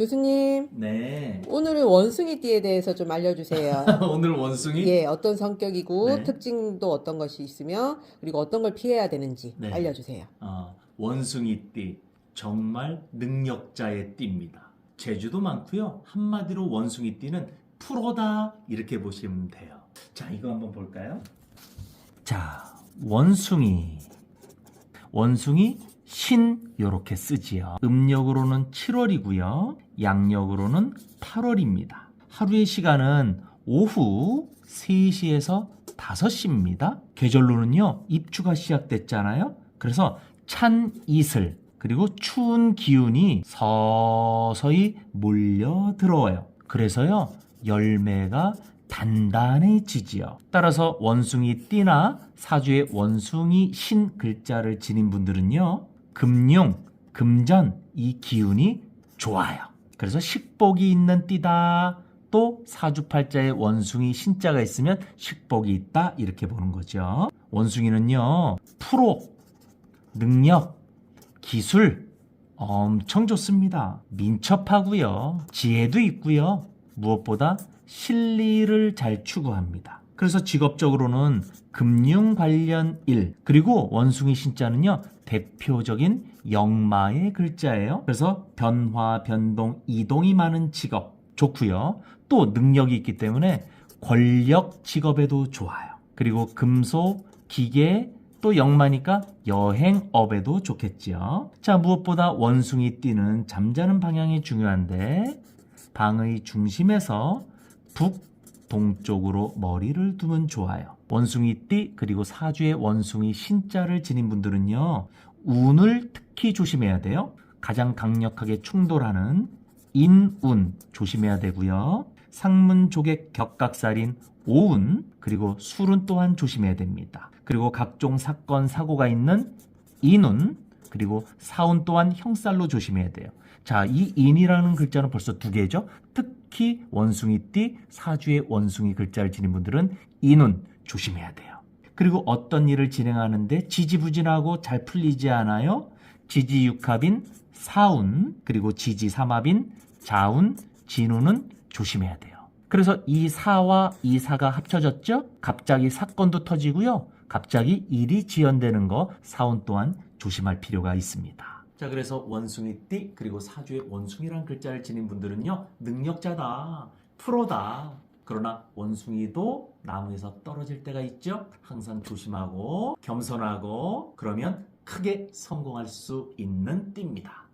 교수님, 네. 오늘은 원숭이띠에 대해서 좀 알려주세요. 오늘 원숭이 예, 어떤 성격이고 네. 특징도 어떤 것이 있으며 그리고 어떤 걸 피해야 되는지 네. 알려주세요. 어, 원숭이띠 정말 능력자의 띠입니다. 재주도 많고요. 한마디로 원숭이띠는 프로다 이렇게 보시면 돼요. 자, 이거 한번 볼까요? 자, 원숭이. 원숭이 신 요렇게 쓰지요. 음력으로는 7월이고요. 양력으로는 8월입니다. 하루의 시간은 오후 3시에서 5시입니다. 계절로는요. 입추가 시작됐잖아요. 그래서 찬 이슬 그리고 추운 기운이 서서히 몰려 들어와요. 그래서요. 열매가 단단해지지요. 따라서 원숭이 띠나 사주에 원숭이 신 글자를 지닌 분들은요. 금융, 금전 이 기운이 좋아요. 그래서 식복이 있는 띠다. 또 사주팔자에 원숭이 신자가 있으면 식복이 있다 이렇게 보는 거죠. 원숭이는요. 프로, 능력, 기술 엄청 좋습니다. 민첩하고요. 지혜도 있고요. 무엇보다 실리를 잘 추구합니다. 그래서 직업적으로는 금융 관련 일 그리고 원숭이 신자는요 대표적인 영마의 글자예요. 그래서 변화, 변동, 이동이 많은 직업 좋고요. 또 능력이 있기 때문에 권력 직업에도 좋아요. 그리고 금속, 기계, 또 영마니까 여행업에도 좋겠지요. 자, 무엇보다 원숭이 띠는 잠자는 방향이 중요한데 방의 중심에서 북 동쪽으로 머리를 두면 좋아요. 원숭이 띠 그리고 사주에 원숭이 신자를 지닌 분들은요. 운을 특히 조심해야 돼요. 가장 강력하게 충돌하는 인운 조심해야 되고요. 상문 조객 격각살인 오운 그리고 술은 또한 조심해야 됩니다. 그리고 각종 사건 사고가 있는 인운 그리고 사운 또한 형살로 조심해야 돼요. 자, 이 인이라는 글자는 벌써 두 개죠. 특 히 원숭이띠 사주의 원숭이 글자를 지닌 분들은 인운 조심해야 돼요. 그리고 어떤 일을 진행하는데 지지부진하고 잘 풀리지 않아요. 지지육합인 사운 그리고 지지삼합인 자운 진운은 조심해야 돼요. 그래서 이 사와 이 사가 합쳐졌죠? 갑자기 사건도 터지고요. 갑자기 일이 지연되는 거 사운 또한 조심할 필요가 있습니다. 자, 그래서 원숭이띠 그리고 사주에 원숭이란 글자를 지닌 분들은요. 능력자다. 프로다. 그러나 원숭이도 나무에서 떨어질 때가 있죠. 항상 조심하고 겸손하고 그러면 크게 성공할 수 있는 띠입니다.